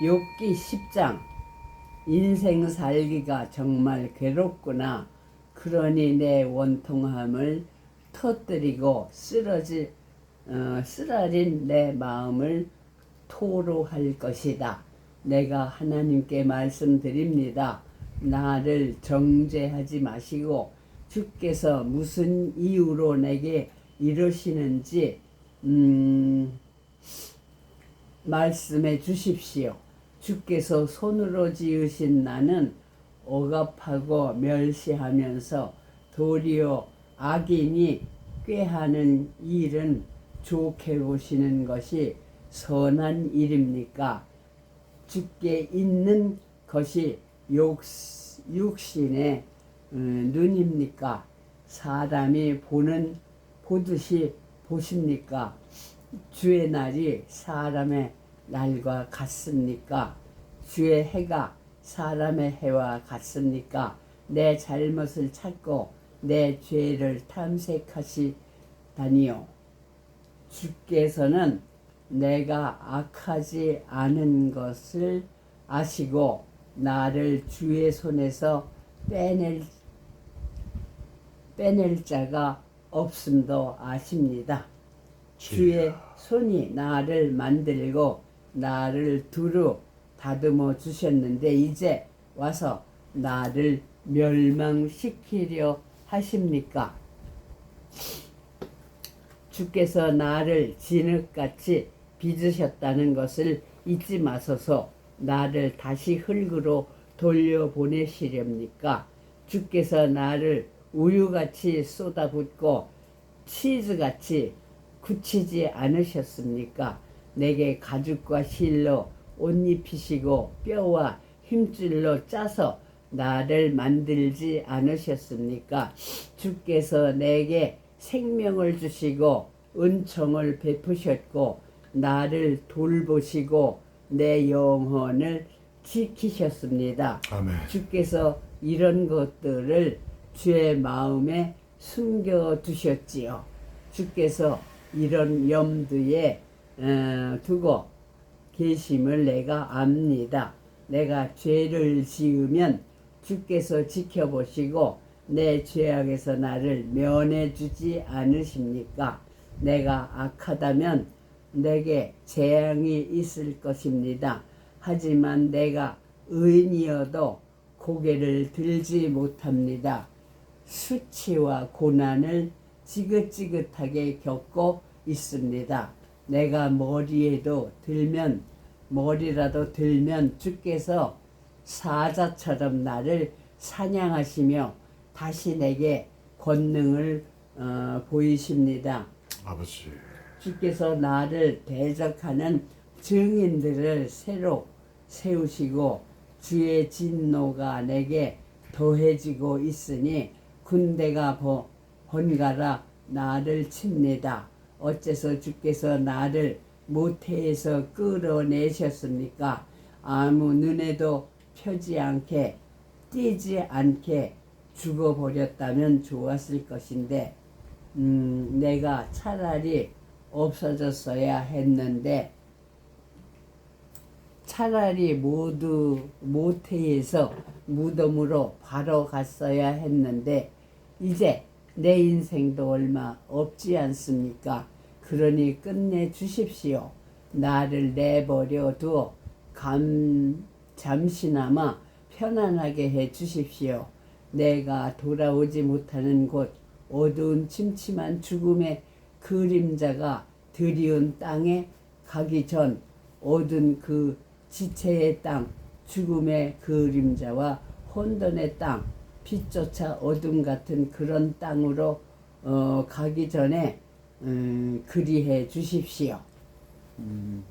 욥기 10장 인생 살기가 정말 괴롭구나. 그러니 내 원통함을 터뜨리고 쓰러지 어, 쓰라린 내 마음을 토로할 것이다. 내가 하나님께 말씀드립니다. 나를 정죄하지 마시고 주께서 무슨 이유로 내게 이러시는지 음, 말씀해 주십시오. 주께서 손으로 지으신 나는 억압하고 멸시하면서 도리어 악인이 꾀하는 일은 좋게 보시는 것이 선한 일입니까? 주께 있는 것이 욕, 육신의 음, 눈입니까? 사람이 보는 보듯이 보십니까? 주의 날이 사람의 날과 같습니까? 주의 해가 사람의 해와 같습니까? 내 잘못을 찾고 내 죄를 탐색하시다니요. 주께서는 내가 악하지 않은 것을 아시고 나를 주의 손에서 빼낼 빼낼 자가 없음도 아십니다. 주의 손이 나를 만들고 나를 두루 다듬어 주셨는데 이제 와서 나를 멸망시키려 하십니까? 주께서 나를 진흙같이 빚으셨다는 것을 잊지 마소서 나를 다시 흙으로 돌려보내시렵니까? 주께서 나를 우유같이 쏟아붓고 치즈같이 굳히지 않으셨습니까? 내게 가죽과 실로 옷 입히시고 뼈와 힘줄로 짜서 나를 만들지 않으셨습니까? 주께서 내게 생명을 주시고 은총을 베푸셨고 나를 돌보시고 내 영혼을 지키셨습니다. 아멘. 주께서 이런 것들을 주의 마음에 숨겨 두셨지요. 주께서 이런 염두에 어, 두고 계심을 내가 압니다. 내가 죄를 지으면 주께서 지켜보시고 내 죄악에서 나를 면해 주지 않으십니까? 내가 악하다면 내게 재앙이 있을 것입니다. 하지만 내가 의인이어도 고개를 들지 못합니다. 수치와 고난을 지긋지긋하게 겪고 있습니다. 내가 머리에도 들면 머리라도 들면 주께서 사자처럼 나를 사냥하시며 다시 내게 권능을 어, 보이십니다. 아버지. 주께서 나를 대적하는 증인들을 새로 세우시고 주의 진노가 내게 더해지고 있으니 군대가 버- 번갈아 나를 칩니다. 어째서 주께서 나를 모태에서 끌어내셨습니까? 아무 눈에도 펴지 않게 띄지 않게 죽어버렸다면 좋았을 것인데 음, 내가 차라리 없어졌어야 했는데 차라리 모두 모태에서 무덤으로 바로 갔어야 했는데 이제 내 인생도 얼마 없지 않습니까? 그러니 끝내 주십시오. 나를 내버려 두어 감 잠시나마 편안하게 해 주십시오. 내가 돌아오지 못하는 곳 어두운 침침한 죽음의 그림자가 드리운 땅에 가기 전 어두운 그 지체의 땅 죽음의 그림자와 혼돈의 땅 빛조차 어둠 같은 그런 땅으로 어, 가기 전에 음, 그리해 주십시오. 음,